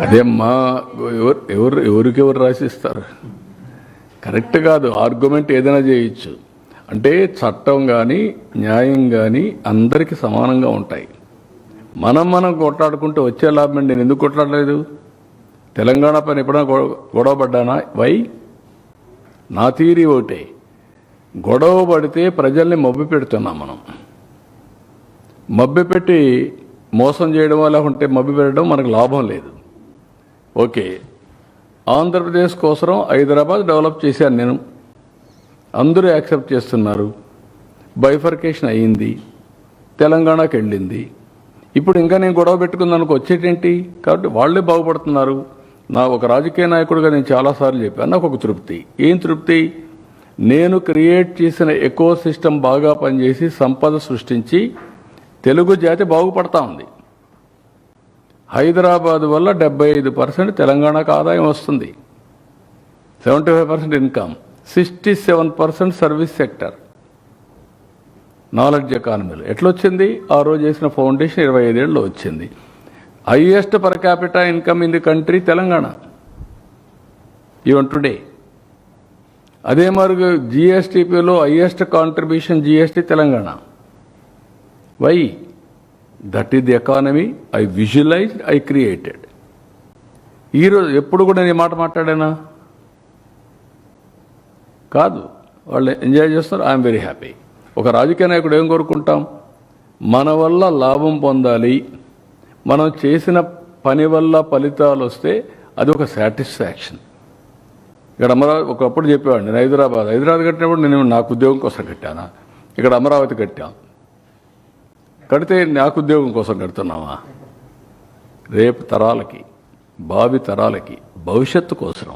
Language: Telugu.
అదేమ్మా ఎవరు ఎవరు ఎవరికెవరు రాసిస్తారు? కరెక్ట్ కాదు ఆర్గ్యుమెంట్ ఏదైనా చేయొచ్చు. అంటే చట్టం కానీ న్యాయం కానీ అందరికీ సమానంగా ఉంటాయి. మనం మనం కొట్లాడుకుంటే వచ్చే లాభం నేను ఎందుకు కొట్లాడలేదు? తెలంగాణ పైన ఎప్పుడైనా గొడవ పడ్డానా? వై? నా తీరి ఒకటే. గొడవ పడితే ప్రజల్ని మబ్బు పెడుతున్నాం మనం. మబ్బు పెట్టి మోసం చేయడం అలా ఉంటే మబ్బు పెట్టడం మనకు లాభం లేదు. ఓకే. ఆంధ్రప్రదేశ్ కోసం హైదరాబాద్ డెవలప్ చేశాను నేను. అందరూ యాక్సెప్ట్ చేస్తున్నారు. బైఫర్కేషన్ అయ్యింది. తెలంగాణకి వెళ్ళింది. ఇప్పుడు ఇంకా నేను గొడవ పెట్టుకుందానికి వచ్చేటేంటి? కాబట్టి వాళ్ళే బాగుపడుతున్నారు. నా ఒక రాజకీయ నాయకుడిగా నేను చాలాసార్లు చెప్పాను. నాకు ఒక తృప్తి. ఏం తృప్తి? నేను క్రియేట్ చేసిన ఎకో సిస్టమ్ బాగా పనిచేసి సంపద సృష్టించి తెలుగు జాతి బాగుపడతా ఉంది. హైదరాబాద్ వల్ల డెబ్బై ఐదు పర్సెంట్ తెలంగాణకు ఆదాయం వస్తుంది. Seventy five percent income sixty seven percent service sector. Knowledge ఎకానమీలో. ఎట్లొచ్చింది? ఆ రోజు చేసిన ఫౌండేషన్ ఇరవై ఐదేళ్ళు వచ్చింది. Highest per capita income in the country Telangana. Even today. అదే మరుగు జిఎస్టిపిలో highest contribution GST Telangana. Why that is the economy I visualized I created ఈరోజు ఎప్పుడు కూడా నేను ఈ మాట మాట్లాడానా? కాదు. వాళ్ళు ఎంజాయ్ చేస్తారు. ఐఎమ్ వెరీ హ్యాపీ ఒక రాజకీయ నాయకుడు ఏం కోరుకుంటాం? మన వల్ల లాభం పొందాలి. మనం చేసిన పని వల్ల ఫలితాలు వస్తే అది ఒక సాటిస్ఫాక్షన్ ఇక్కడ అమరావతి ఒకప్పుడు చెప్పేవాడిని నేను హైదరాబాద్. హైదరాబాద్ కట్టినప్పుడు నేను నాకు ఉద్యోగం కోసం కట్టానా? ఇక్కడ అమరావతి కట్టాను కడితే నాకు ఉద్యోగం కోసం కడుతున్నావా? రేపు తరాలకి భావి తరాలకి భవిష్యత్తు కోసం